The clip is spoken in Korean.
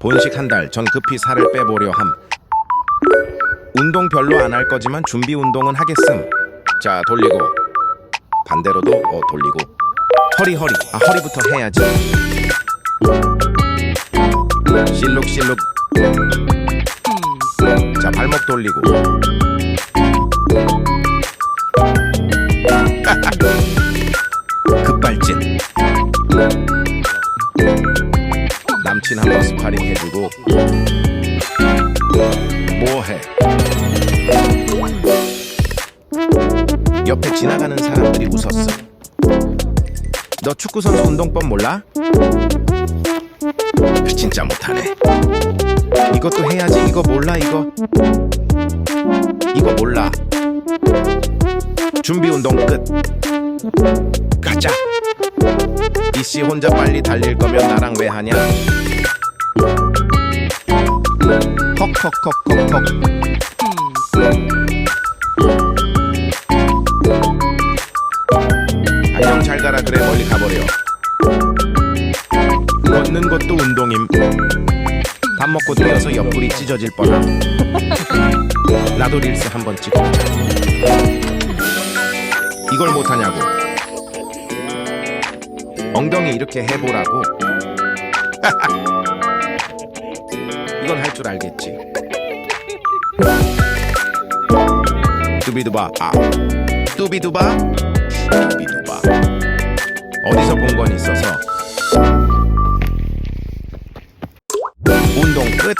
본식 한 달 전 급히 살을 빼보려 함. 운동 별로 안 할 거지만 준비 운동은 하겠음. 자 돌리고 반대로도 어 돌리고 허리 허리 아 허리부터 해야지. 실룩실룩. 자 발목 돌리고. 남친 한번 스파링 해주고 뭐해? 옆에 지나가는 사람들이 웃었어. 너 축구 선수 운동법 몰라? 진짜 못하네. 이것도 해야지. 이거 몰라 이거. 이거 몰라. 준비 운동 끝. 이씨 혼자 빨리 달릴 거면 나랑 왜 하냐? 헉헉헉헉헉. 안녕 잘 가라 그래 멀리 가버려. 걷는 것도 운동임. 밥 먹고 뛰어서 옆구리 찢어질 뻔함. 나도 릴스 한번 찍어. 이걸 못하냐고. 엉덩이 이렇게 해보라고. 이건 할 줄 알겠지. 뚜비두바 아. 뚜비두바? 뚜비두바. 어디서 본 건 있어서. 운동 끝